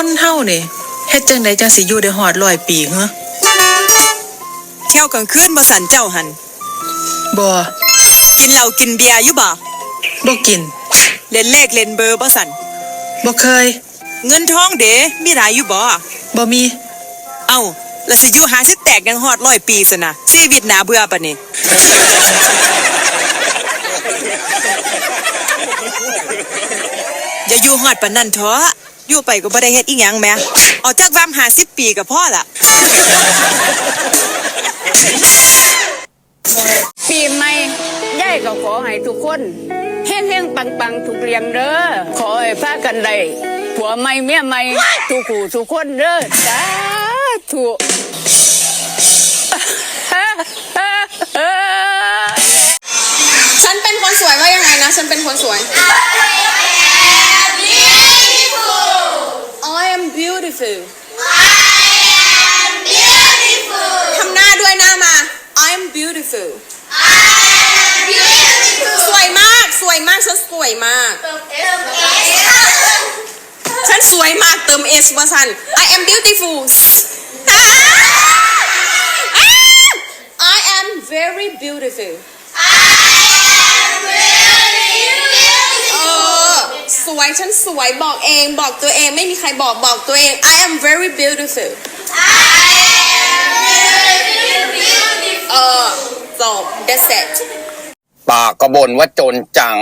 คนเฮานี่เฮ็ดจังไดจังสิอยู่ได้ฮอดร้อยปีเหรอเที่ยวกลางคืนบ่สันเจ้าหันบ่กินเหล้ากินเบียร์อยู่บ่บ่กิน เล่นเลขเล่นเบอร์บ่สันบ่เคย เงินทองเด้มีหลายอยู่บ่บ่มี เอ้าแล้วสิอยู่หาสิแตกยังฮอดร้อยปีซะนะชีวิตน่าเบื่อปะนี่อย่าอยู่ฮอดปานนั้นเถอะ อยู่ไปก็บ่ได้เฮ็ดอีหยังแหมเอาจักวาม50ปีก็พอละ ปีใหม่ย่ายก็ขอให้ทุกคนเฮงเฮงปังปังๆทุกเรียงเด้อขอให้พากันได้ผัวใหม่เมียใหม่ทุกคู่ทุกคนเด้อสาธุฉันเป็นคนสวยว่ายังไงนะ ฉันเป็นคนสวย I am beautiful ทำหน้าด้วยหน้ามา I am beautiful สวยมาก สวยมาก ฉันสวยมากฉันสวยมาก เติม S ว่าสัน I am beautiful I am very beautiful วยฉันสวยบอกเองบอกตัวเองไม่มีใครบอกบอกตัวเอง I am very beautiful I am very beautiful เออจบ that's it ปากก็บ่นว่าจนจัง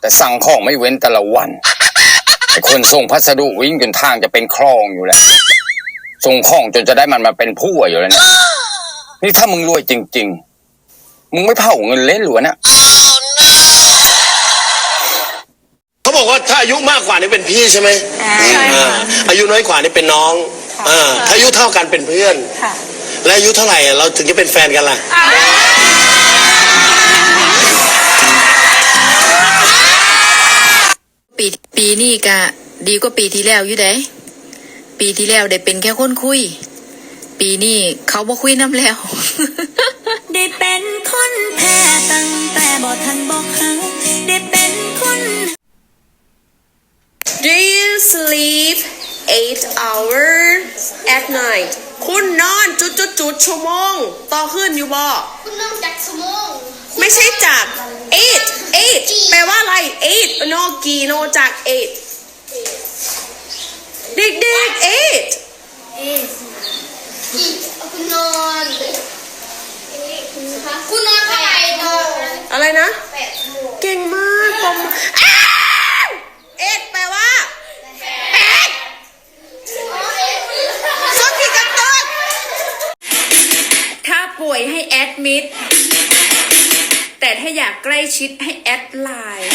แต่สั่งของไม่เว้นแต่ละวันไอ้คนส่งพัสดุวิ่งจนทางจะเป็นคลองอยู่แล้วส่งของจนจะได้มันมาเป็นผู้อยู่แล้วเนี่ยนี่ถ้ามึงรวยจริง ๆ มึงไม่เผาเงินเล่นหรอนะเขา อกว่าถ้าอายุมากกว่านี่เป็นพี่ใช่ไหมอ่าอายุน้อยกว่านี่เป็นน้องอ่าถ้าอายุเท่ากันเป็นเพื่อนและอายุเท่าไหร่เราถึงจะเป็นแฟนกันล่ะ ปีปีนี้ก็ดีกว่าปีที่แล้วอยู่เด้ปีที่แล้วได้เป็นแค่คนคุย ปีนี้เขาบ่คุยน้ำแล้ว ได้เป็นคนแพ้ตั้งแต่บ่ทันบอกหักได้เป็น sleep eight hours at night คุณนอนจุดจุดจุดๆๆชั่วโมง ต่อขึ้นอยู่บ่คุณน้องจากสมองไม่ใช่จาก eight eight แปลว่าอะไร eight โนกี่โนจาก eight เด็กเด็ก eight กี่คุณนอนคุณนอนเท่าไหร่นอนอะไรนะแปดชั่วโมงเก่งมากปมอ้าว eight แปลว่าแปดส้นผิดกันต้น ถ้าป่ วยให้แอดมิดแต่ถ้าอยากใกล้ชิดให้แอดไลน์